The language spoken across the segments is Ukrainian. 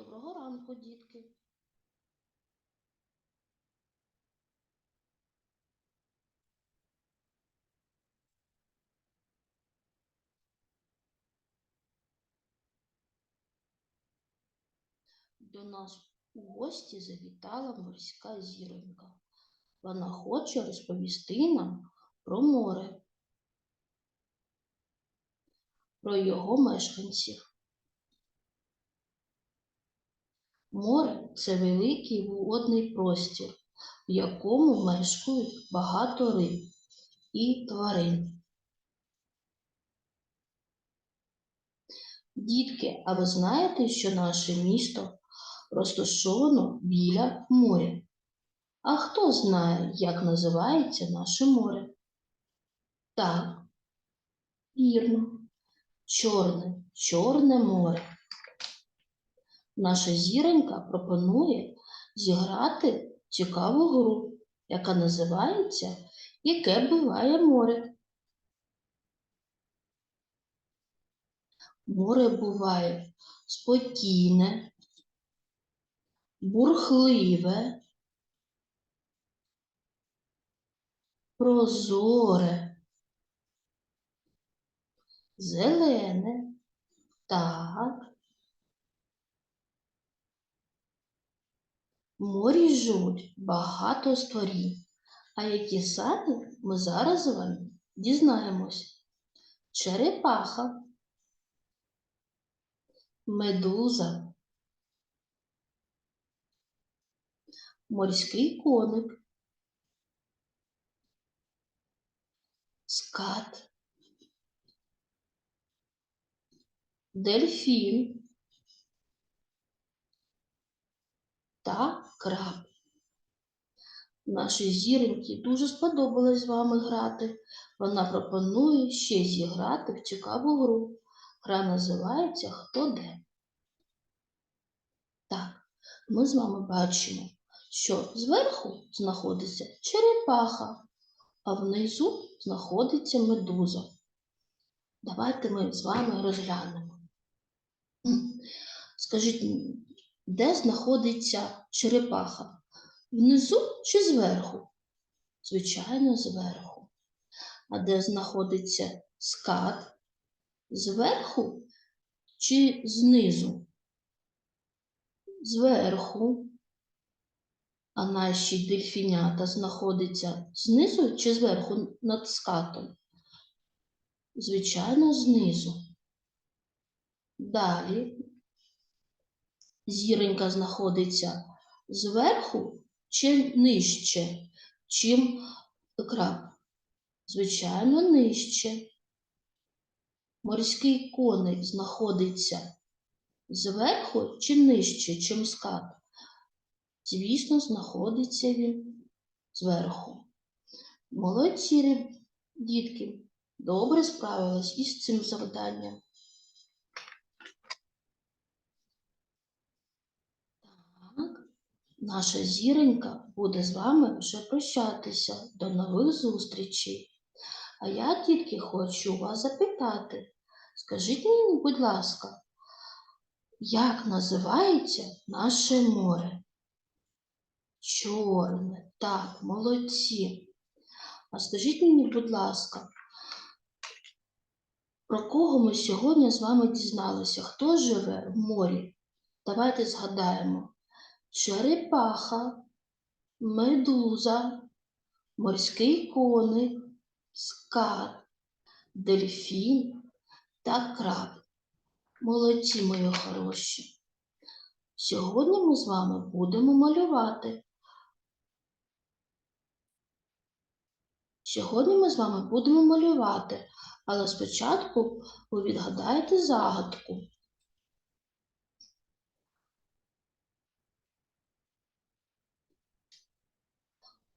Доброго ранку, дітки. До нас у гості завітала морська зіронька. Вона хоче розповісти нам про море, про його мешканців. Море це великий водний простір, в якому мешкають багато риб і тварин. Дітки, а ви знаєте, що наше місто розташовано біля моря? А хто знає, як називається наше море? Так, вірно, чорне, чорне море. Наша зіронька пропонує зіграти цікаву гру, яка називається Яке буває море. Море буває спокійне, бурхливе, прозоре, зелене, так. В морі живуть багато створінь, а які саме ми зараз з вами дізнаємось. Черепаха, медуза, морський коник, скат, дельфін та краб. Нашій зіроньці дуже сподобалось з вами грати. Вона пропонує ще зіграти в цікаву гру. Гра називається Хто де. Так, ми з вами бачимо, що зверху знаходиться черепаха, а внизу знаходиться медуза. Давайте ми з вами розглянемо. Скажіть, де знаходиться черепаха? Внизу чи зверху? Звичайно, зверху. А де знаходиться скат? Зверху чи знизу? Зверху. А наші дельфінята знаходяться знизу чи зверху над скатом? Звичайно, знизу. Далі зіронька знаходиться зверху чи нижче, чим краб? Звичайно, нижче. Морський коник знаходиться зверху чи нижче, чим скат? Звісно, знаходиться він зверху. Молодці, дітки, добре справились із цим завданням. Наша зіронька буде з вами вже прощатися. До нових зустрічей. А я тільки хочу вас запитати. Скажіть мені, будь ласка, як називається наше море? Чорне, так, молодці. А скажіть мені, будь ласка, про кого ми сьогодні з вами дізналися? Хто живе в морі? Давайте згадаємо. Черепаха, медуза, морський коник, скат, дельфін та краб. Молодці, мої хороші. Сьогодні ми з вами будемо малювати. Сьогодні ми з вами будемо малювати, але спочатку ви відгадаєте загадку.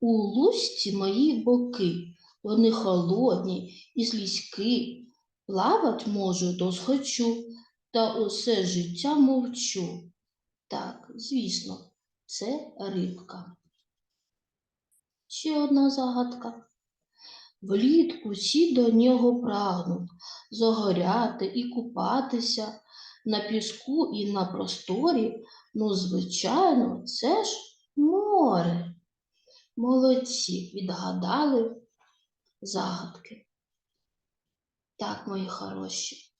У лузці мої боки, вони холодні і слизькі, плавать можу досхочу, та усе життя мовчу. Так, звісно, це рибка. Ще одна загадка. Влітку всі до нього прагнуть загоряти і купатися. на піску і на просторі, ну, звичайно, це ж море. Молодці, відгадали загадки. Так, мої хороші.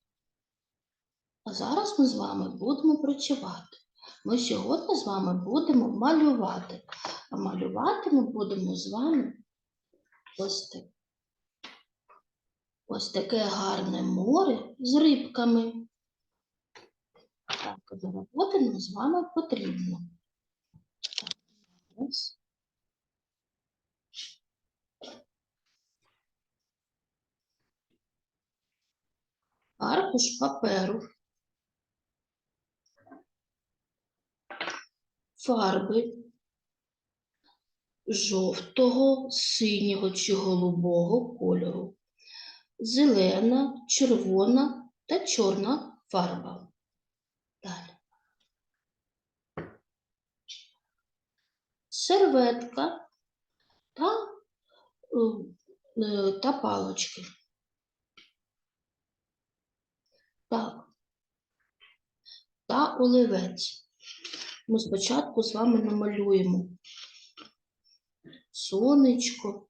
А зараз ми з вами будемо працювати. Ми сьогодні з вами будемо малювати. А малювати ми будемо з вами ось так. Ось таке гарне море з рибками. Так, до роботи нам з вами потрібно. Ось. Аркуш паперу. Фарби жовтого, синього чи голубого кольору зелена, червона та чорна фарба. Далі. Серветка та, е, та палочки. Так. Та оливець. Ми спочатку з вами намалюємо сонечко.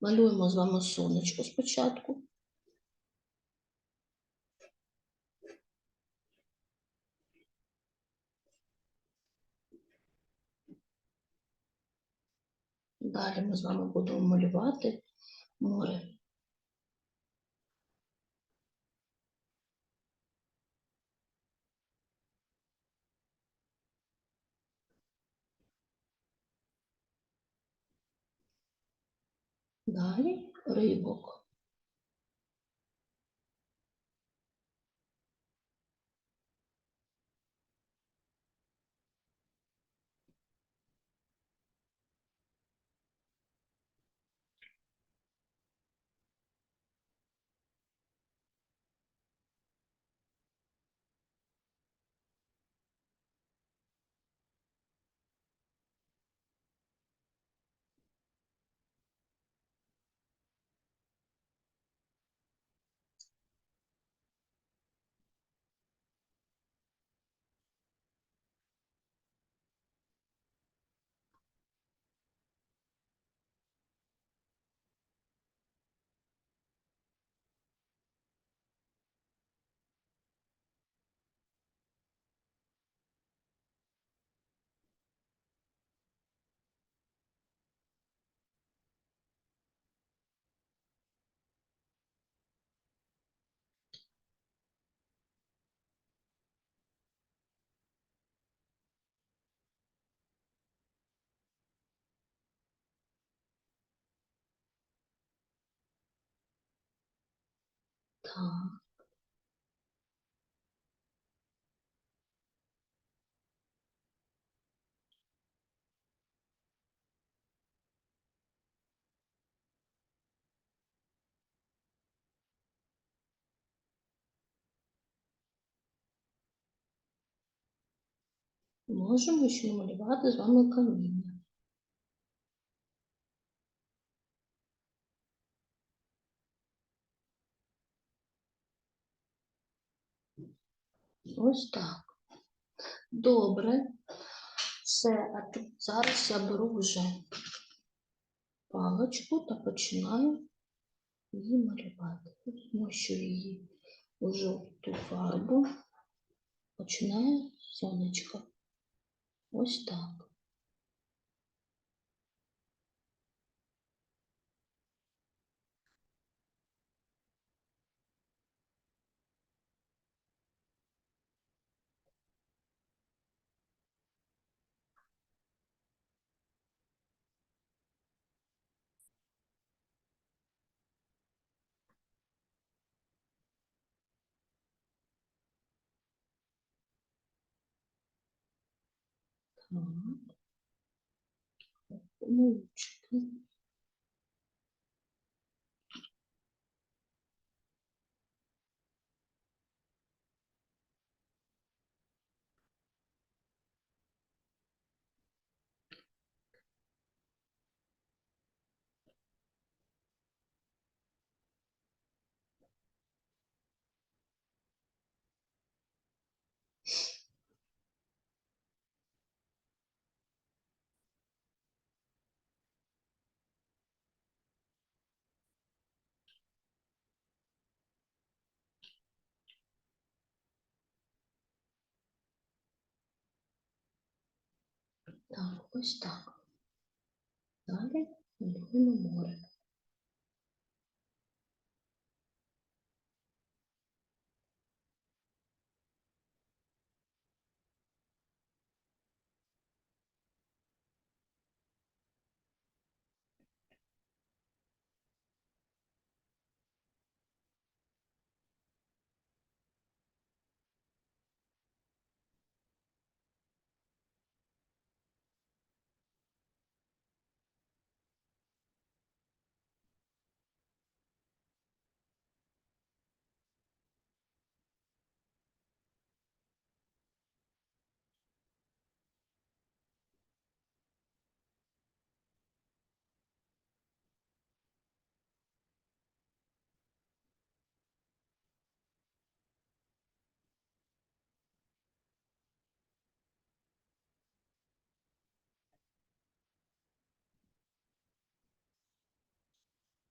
Малюємо з вами сонечко спочатку. Далі ми з вами будемо малювати море. Далі рибок. Можемо ще намалювати з вами каміння. Ось так. Добре. Все, а тут зараз я беру вже паличку та починаю її малювати. Змощу її у жовту фарбу. Починаю сонечко. Ось так. Так. Ручки. Так, ось так. Далі малюємо море.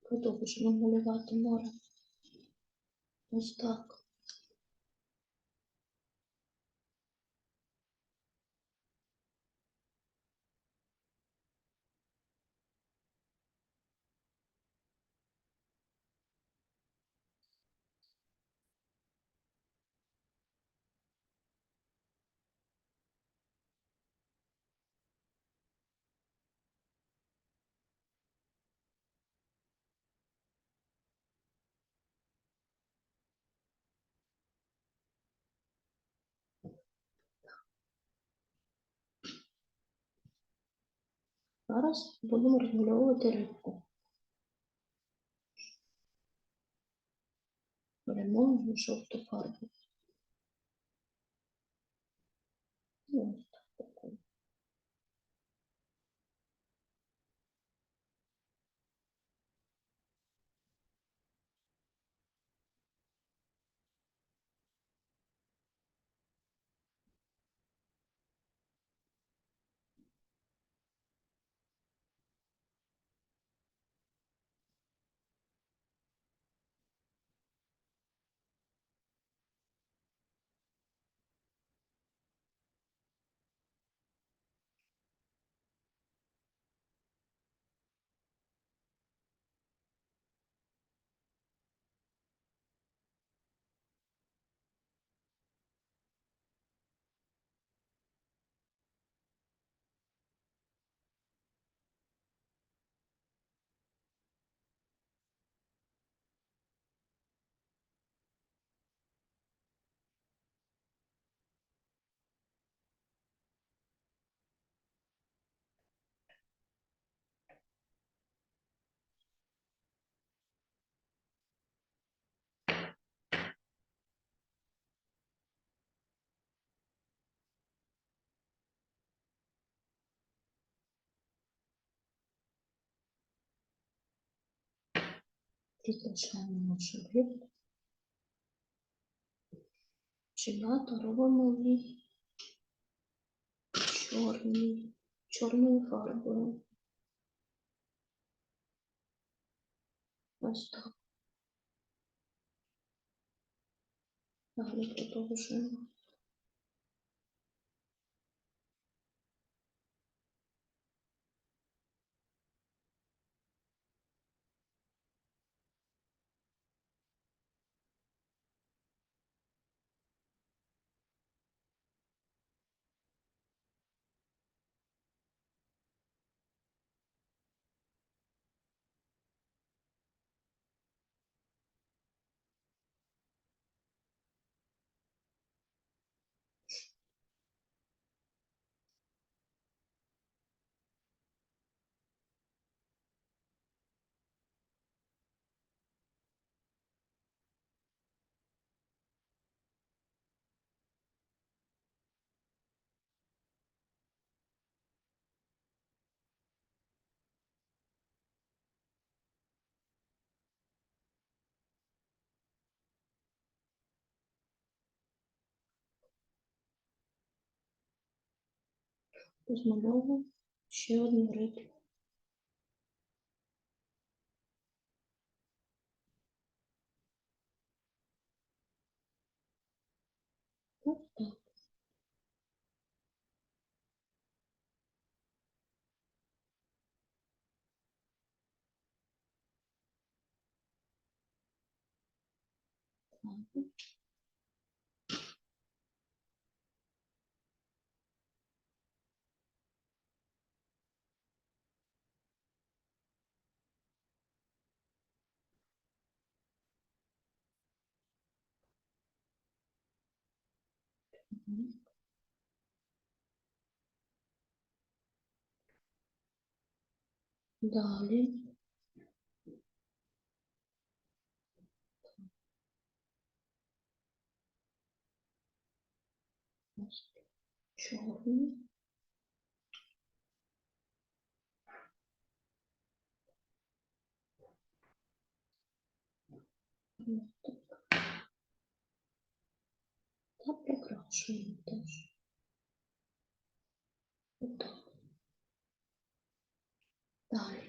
Продовжуємо малювати море. Ось так. Зараз будемо розмальовувати рибку. Беремо жовту фарбу. Ось Прикрашаємо нашу рибку. Чинята робимо її чорний, чорною фарбою. Ось так. Далі продовжуємо. Розмальовуємо ще одну рибку. Далі. Чорний. Ось так. Та прикрашуємо теж. Далі.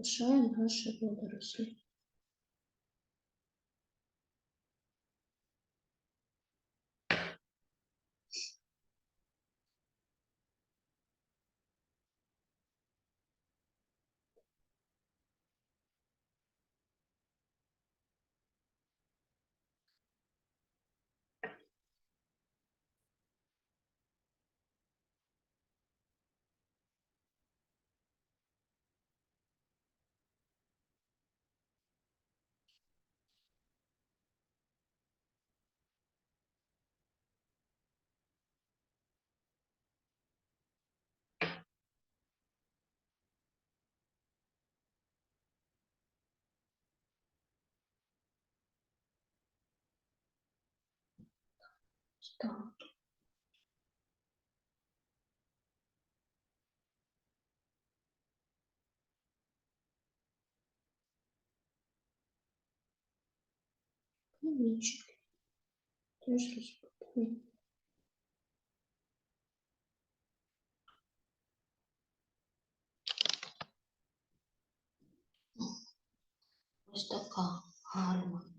Прикрашаємо наші водорослі. Так. Камінчики. Теж розпутуємо. Ось така гарна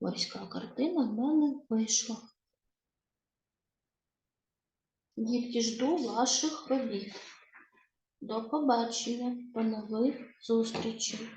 морська картина в мене вийшла. Дітки, жду ваших робіт. До побачення, до нових зустрічей.